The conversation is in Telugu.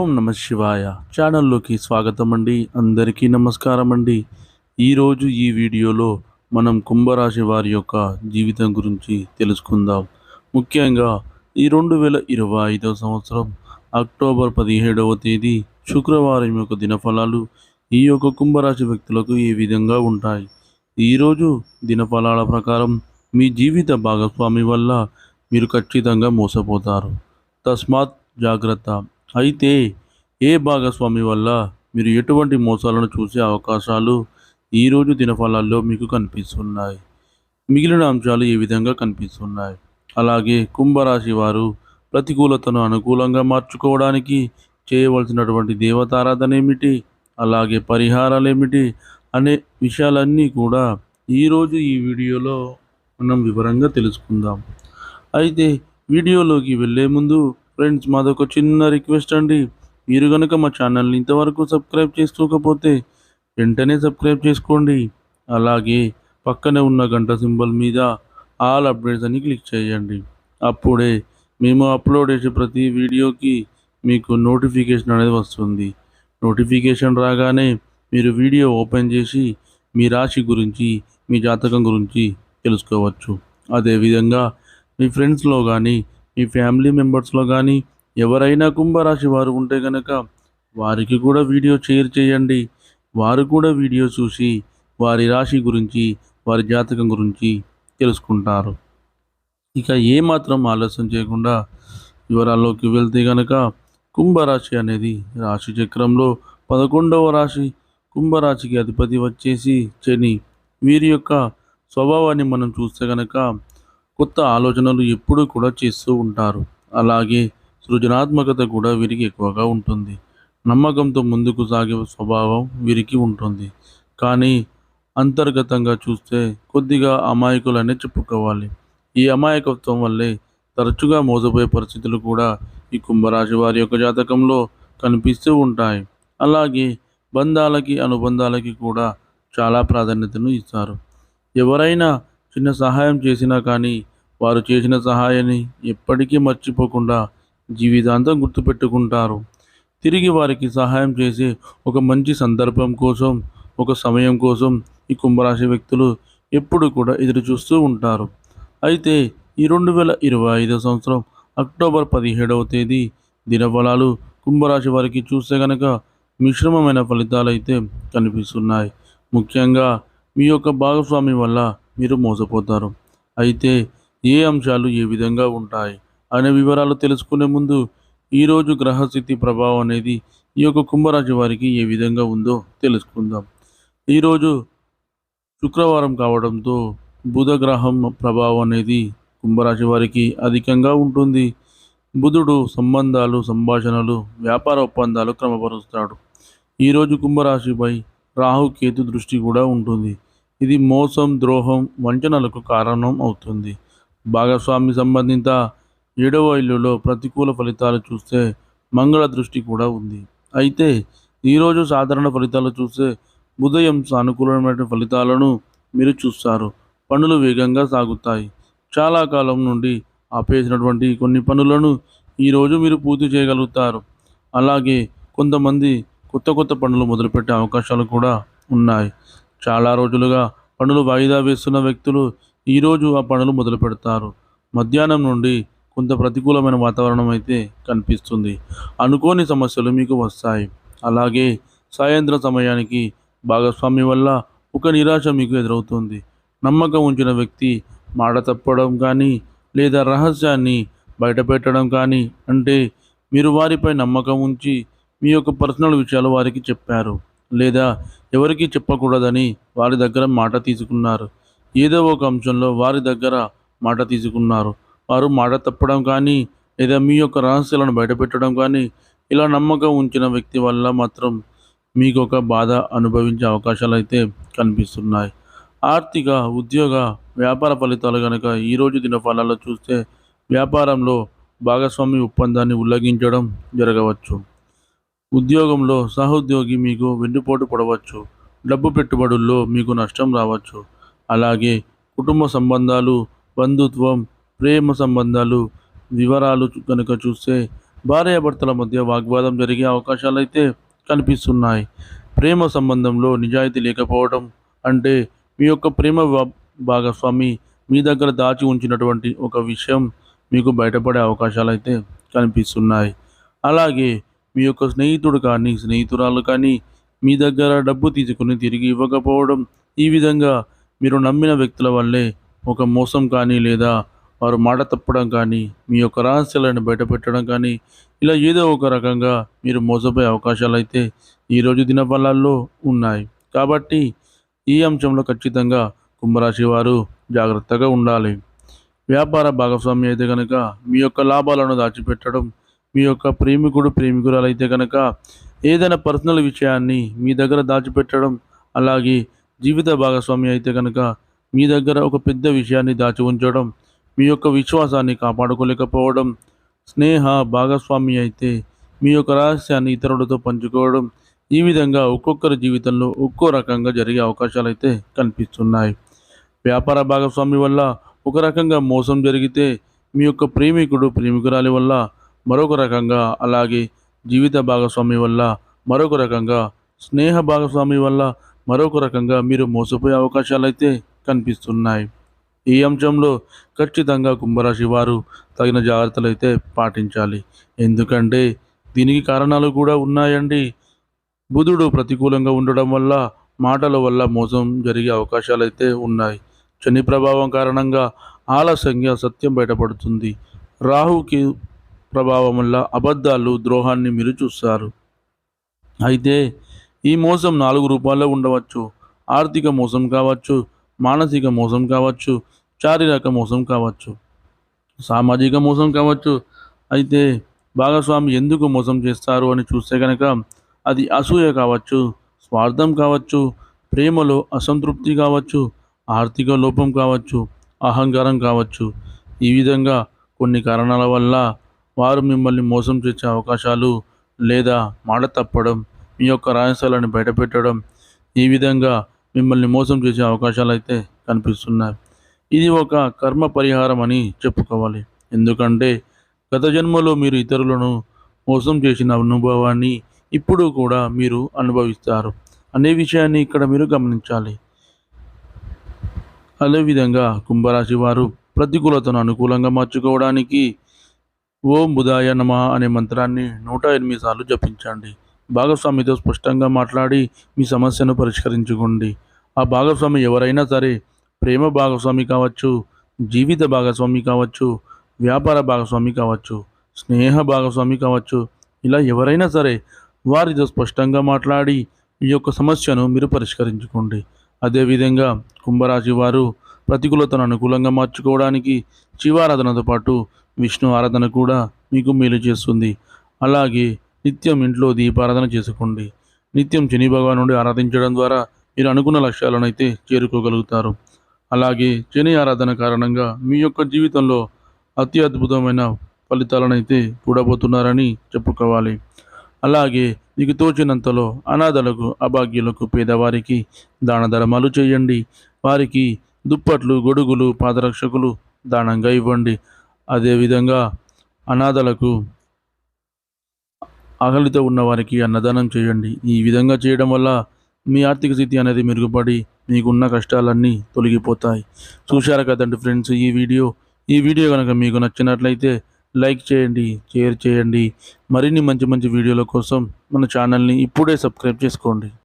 ఓం నమ శివాయ. ఛానల్లోకి స్వాగతం అండి. అందరికీ నమస్కారం అండి. ఈరోజు ఈ వీడియోలో మనం కుంభరాశి వారి యొక్క జీవితం గురించి తెలుసుకుందాం. ముఖ్యంగా ఈ రెండు వేల ఇరవై ఐదవ సంవత్సరం అక్టోబర్ పదిహేడవ తేదీ శుక్రవారం యొక్క దినఫలాలు ఈ యొక్క కుంభరాశి వ్యక్తులకు ఏ విధంగా ఉంటాయి? ఈరోజు దినఫలాల ప్రకారం మీ జీవిత భాగస్వామి వల్ల మీరు ఖచ్చితంగా మోసపోతారు. తస్మాత్ జాగ్రత్త. అయితే ఏ భాగస్వామి వల్ల మీరు ఎటువంటి మోసాలను చూసే అవకాశాలు ఈరోజు దినఫలాల్లో మీకు కనిపిస్తున్నాయి? మిగిలిన అంశాలు ఏ విధంగా కనిపిస్తున్నాయి? అలాగే కుంభరాశి వారు ప్రతికూలతను అనుకూలంగా మార్చుకోవడానికి చేయవలసినటువంటి దేవతారాధన ఏమిటి? అలాగే పరిహారాలు ఏమిటి? అనే విషయాలన్నీ కూడా ఈరోజు ఈ వీడియోలో మనం వివరంగా తెలుసుకుందాం. అయితే వీడియోలోకి వెళ్ళే ముందు ఫ్రెండ్స్ మాదొక చిన్న రిక్వెస్ట్ అండి. మీరు కనుక మా ఛానల్ని ఇంతవరకు సబ్స్క్రైబ్ చేసుకోకపోతే వెంటనే సబ్స్క్రైబ్ చేసుకోండి. అలాగే పక్కనే ఉన్న గంట సింబల్ మీద ఆల్ అప్డేట్స్ అని క్లిక్ చేయండి. అప్పుడే మేము అప్లోడ్ చేసే ప్రతి వీడియోకి మీకు నోటిఫికేషన్ అనేది వస్తుంది. నోటిఫికేషన్ రాగానే మీరు వీడియో ఓపెన్ చేసి మీ రాశి గురించి మీ జాతకం గురించి తెలుసుకోవచ్చు. అదేవిధంగా మీ ఫ్రెండ్స్లో కానీ మీ ఫ్యామిలీ మెంబర్స్లో కానీ ఎవరైనా కుంభరాశి వారు ఉంటే కనుక వారికి కూడా వీడియో షేర్ చేయండి. వారు కూడా వీడియో చూసి వారి రాశి గురించి వారి జాతకం గురించి తెలుసుకుంటారు. ఇక ఏమాత్రం ఆలస్యం చేయకుండా వివరాల్లోకి వెళ్తే కనుక కుంభరాశి అనేది రాశి చక్రంలో పదకొండవ రాశి. కుంభరాశికి అధిపతి వచ్చేసి శని. వీరి యొక్క స్వభావాన్ని మనం చూస్తే కనుక కొత్త ఆలోచనలు ఎప్పుడూ కూడా చేస్తూ ఉంటారు. అలాగే సృజనాత్మకత కూడా వీరికి ఎక్కువగా ఉంటుంది. నమ్మకంతో ముందుకు సాగే స్వభావం వీరికి ఉంటుంది. కానీ అంతర్గతంగా చూస్తే కొద్దిగా అమాయకులనే చెప్పుకోవాలి. ఈ అమాయకత్వం వల్లే తరచుగా మోసపోయే పరిస్థితులు కూడా ఈ కుంభరాశి వారి యొక్క జాతకంలో కనిపిస్తూ ఉంటాయి. అలాగే బంధాలకి అనుబంధాలకి కూడా చాలా ప్రాధాన్యతను ఇస్తారు. ఎవరైనా చిన్న సహాయం చేసినా కానీ వారు చేసిన సహాయాన్ని ఎప్పటికీ మర్చిపోకుండా జీవితాంతం గుర్తుపెట్టుకుంటారు. తిరిగి వారికి సహాయం చేసే ఒక మంచి సందర్భం కోసం ఒక సమయం కోసం ఈ కుంభరాశి వ్యక్తులు ఎప్పుడు కూడా ఎదురు చూస్తూ ఉంటారు. అయితే ఈ రెండు వేల ఇరవై ఐదో సంవత్సరం అక్టోబర్ పదిహేడవ తేదీ దినఫలాలు కుంభరాశి వారికి చూస్తే కనుక మిశ్రమమైన ఫలితాలు అయితే కనిపిస్తున్నాయి. ముఖ్యంగా మీ యొక్క భాగస్వామి వల్ల మీరు మోసపోతారు. అయితే ఏ అంశాలు ఏ విధంగా ఉంటాయి అనే వివరాలు తెలుసుకునే ముందు ఈరోజు గ్రహస్థితి ప్రభావం అనేది ఈ యొక్క కుంభరాశి వారికి ఏ విధంగా ఉందో తెలుసుకుందాం. ఈరోజు శుక్రవారం కావడంతో బుధ గ్రహం ప్రభావం అనేది కుంభరాశి వారికి అధికంగా ఉంటుంది. బుధుడు సంబంధాలు సంభాషణలు వ్యాపార ఒప్పందాలు క్రమపరుస్తాడు. ఈరోజు కుంభరాశిపై రాహుకేతు దృష్టి కూడా ఉంటుంది. ఇది మోసం ద్రోహం వంచనలకు కారణం అవుతుంది. భాగస్వామి సంబంధిత ఏడవ ఇల్లులో ప్రతికూల ఫలితాలు చూస్తే మంగళ దృష్టి కూడా ఉంది. అయితే ఈరోజు సాధారణ ఫలితాలు చూస్తే ఉదయం సానుకూలమైన ఫలితాలను మీరు చూస్తారు. పనులు వేగంగా సాగుతాయి. చాలా కాలం నుండి ఆపేసినటువంటి కొన్ని పనులను ఈరోజు మీరు పూర్తి చేయగలుగుతారు. అలాగే కొంతమంది కొత్త కొత్త పనులు మొదలుపెట్టే అవకాశాలు కూడా ఉన్నాయి. చాలా రోజులుగా పనులు వాయిదా వేస్తున్న వ్యక్తులు ఈరోజు ఆ పనులు మొదలు పెడతారు. మధ్యాహ్నం నుండి కొంత ప్రతికూలమైన వాతావరణం అయితే కనిపిస్తుంది. అనుకోని సమస్యలు మీకు వస్తాయి. అలాగే సాయంత్రం సమయానికి భాగస్వామి వల్ల ఒక నిరాశ మీకు ఎదురవుతుంది. నమ్మకం ఉంచిన వ్యక్తి మాట తప్పడం కానీ లేదా రహస్యాన్ని బయటపెట్టడం కానీ అంటే మీరు వారిపై నమ్మకం ఉంచి మీ యొక్క పర్సనల్ విషయాలు వారికి చెప్పారు. లేదా ఎవరికీ చెప్పకూడదని వారి దగ్గర మాట తీసుకున్నారు. ఏదో ఒక అంశంలో వారి దగ్గర మాట తీసుకున్నారు. వారు మాట తప్పడం కానీ లేదా మీ యొక్క రహస్యాలను బయటపెట్టడం కానీ ఇలా నమ్మకం ఉంచిన వ్యక్తి వల్ల మాత్రం మీకు ఒక బాధ అనుభవించే అవకాశాలు అయితే కనిపిస్తున్నాయి. ఆర్థిక ఉద్యోగ వ్యాపార ఫలితాలు కనుక ఈరోజు దిన ఫలాల్లో చూస్తే వ్యాపారంలో భాగస్వామి ఒప్పందాన్ని ఉల్లంఘించడం జరగవచ్చు. ఉద్యోగంలో సహోద్యోగి మీకు వెన్నుపోటు పడవచ్చు. డబ్బు పెట్టుబడుల్లో మీకు నష్టం రావచ్చు. అలాగే కుటుంబ సంబంధాలు బంధుత్వం ప్రేమ సంబంధాలు వివరాలు కనుక చూస్తే భార్యాభర్తల మధ్య వాగ్వాదం జరిగే అవకాశాలు అయితే కనిపిస్తున్నాయి. ప్రేమ సంబంధంలో నిజాయితీ లేకపోవడం అంటే మీ యొక్క ప్రేమ భాగస్వామి మీ దగ్గర దాచి ఉంచినటువంటి ఒక విషయం మీకు బయటపడే అవకాశాలు అయితే కనిపిస్తున్నాయి. అలాగే మీ యొక్క స్నేహితుడు కానీ స్నేహితురాలు కానీ మీ దగ్గర డబ్బు తీసుకుని తిరిగి ఇవ్వకపోవడం ఈ విధంగా మీరు నమ్మిన వ్యక్తుల వల్లే ఒక మోసం కానీ లేదా వారు మాట తప్పడం కానీ మీ యొక్క రహస్యాలను బయటపెట్టడం కానీ ఇలా ఏదో ఒక రకంగా మీరు మోసపోయే అవకాశాలు అయితే ఈరోజు దినఫలాల్లో ఉన్నాయి. కాబట్టి ఈ అంశంలో ఖచ్చితంగా కుంభరాశి వారు జాగ్రత్తగా ఉండాలి. వ్యాపార భాగస్వామి అయితే కనుక మీ యొక్క లాభాలను దాచిపెట్టడం మీ యొక్క ప్రేమికుడు ప్రేమికురాలు అయితే కనుక ఏదైనా పర్సనల్ విషయాన్ని మీ దగ్గర దాచిపెట్టడం అలాగే జీవిత భాగస్వామి అయితే కనుక మీ దగ్గర ఒక పెద్ద విషయాన్ని దాచి ఉంచడం మీ యొక్క విశ్వాసాన్ని కాపాడుకోలేకపోవడం స్నేహ భాగస్వామి అయితే మీ యొక్క రహస్యాన్ని ఇతరులతో పంచుకోవడం ఈ విధంగా ఒక్కొక్కరి జీవితంలో ఒక్కో రకంగా జరిగే అవకాశాలు అయితే కనిపిస్తున్నాయి. వ్యాపార భాగస్వామి వల్ల ఒక రకంగా మోసం జరిగితే మీ యొక్క ప్రేమికుడు ప్రేమికురాలి వల్ల మరొక రకంగా అలాగే జీవిత భాగస్వామి వల్ల మరొక రకంగా స్నేహ భాగస్వామి వల్ల మరొక రకంగా మీరు మోసపోయే అవకాశాలు అయితే కనిపిస్తున్నాయి. ఈ అంశంలో ఖచ్చితంగా కుంభరాశి వారు తగిన జాగ్రత్తలు అయితే పాటించాలి. ఎందుకంటే దీనికి కారణాలు కూడా ఉన్నాయండి. బుధుడు ప్రతికూలంగా ఉండడం వల్ల మాటల వల్ల మోసం జరిగే అవకాశాలు అయితే ఉన్నాయి. శని ప్రభావం కారణంగా ఆలస్యంగా సత్యం బయటపడుతుంది. రాహుకి ప్రభావం వల్ల అబద్ధాలు ద్రోహాన్ని మీరు చూస్తారు. అయితే ఈ మోసం నాలుగు రూపాల్లో ఉండవచ్చు. ఆర్థిక మోసం కావచ్చు మానసిక మోసం కావచ్చు శారీరక మోసం కావచ్చు. సామాజిక మోసం కావచ్చు. అయితే భాగస్వామి ఎందుకు మోసం చేస్తారు అని చూస్తే కనుక అది అసూయ కావచ్చు స్వార్థం కావచ్చు ప్రేమలో అసంతృప్తి కావచ్చు ఆర్థిక లోపం కావచ్చు అహంకారం కావచ్చు. ఈ విధంగా కొన్ని కారణాల వల్ల వారు మిమ్మల్ని మోసం చేసే అవకాశాలు లేదా మాట తప్పడం మీ యొక్క రహస్యాలను బయటపెట్టడం ఈ విధంగా మిమ్మల్ని మోసం చేసే అవకాశాలు అయితే కనిపిస్తున్నాయి. ఇది ఒక కర్మ పరిహారం అని చెప్పుకోవాలి. ఎందుకంటే గత జన్మలో మీరు ఇతరులను మోసం చేసిన అనుభవాన్ని ఇప్పుడు కూడా మీరు అనుభవిస్తారు. అనే విషయాన్ని ఇక్కడ మీరు గమనించాలి. అదేవిధంగా కుంభరాశి వారు ప్రతికూలతను అనుకూలంగా మార్చుకోవడానికి ఓం బుధాయ నమ అనే మంత్రాన్ని నూట ఎనిమిది సార్లు జపించండి. భాగస్వామితో స్పష్టంగా మాట్లాడి మీ సమస్యను పరిష్కరించుకోండి. ఆ భాగస్వామి ఎవరైనా సరే ప్రేమ భాగస్వామి కావచ్చు జీవిత భాగస్వామి కావచ్చు వ్యాపార భాగస్వామి కావచ్చు స్నేహ భాగస్వామి కావచ్చు ఇలా ఎవరైనా సరే వారితో స్పష్టంగా మాట్లాడి ఈ యొక్క సమస్యను మీరు పరిష్కరించుకోండి. అదేవిధంగా కుంభరాశి వారు ప్రతికూలతను అనుకూలంగా మార్చుకోవడానికి శివారాధనతో పాటు విష్ణు ఆరాధన కూడా మీకు మేలు చేస్తుంది. అలాగే నిత్యం ఇంట్లో దీపారాధన చేసుకోండి. నిత్యం శని భగవాన్ నుండి ఆరాధించడం ద్వారా మీరు అనుకున్న లక్ష్యాలను అయితే చేరుకోగలుగుతారు. అలాగే శని ఆరాధన కారణంగా మీ యొక్క జీవితంలో అతి అద్భుతమైన ఫలితాలను అయితే చూడబోతున్నారని చెప్పుకోవాలి. అలాగే మీకు తోచినంతలో అనాథలకు అభాగ్యులకు పేదవారికి దాన ధర్మాలు చేయండి. వారికి దుప్పట్లు గొడుగులు పాదరక్షకులు దానంగా ఇవ్వండి. అదేవిధంగా అనాథలకు ఆకలితో ఉన్న వారికి అన్నదానం చేయండి. ఈ విధంగా చేయడం వల్ల మీ ఆర్థిక స్థితి అనేది మెరుగుపడి మీకున్న కష్టాలన్నీ తొలగిపోతాయి. చూశారు కదండి ఫ్రెండ్స్ ఈ వీడియో. ఈ వీడియో కనుక మీకు నచ్చినట్లయితే లైక్ చేయండి షేర్ చేయండి. మరిన్ని మంచి మంచి వీడియోల కోసం మన ఛానల్ని ఇప్పుడే సబ్స్క్రైబ్ చేసుకోండి.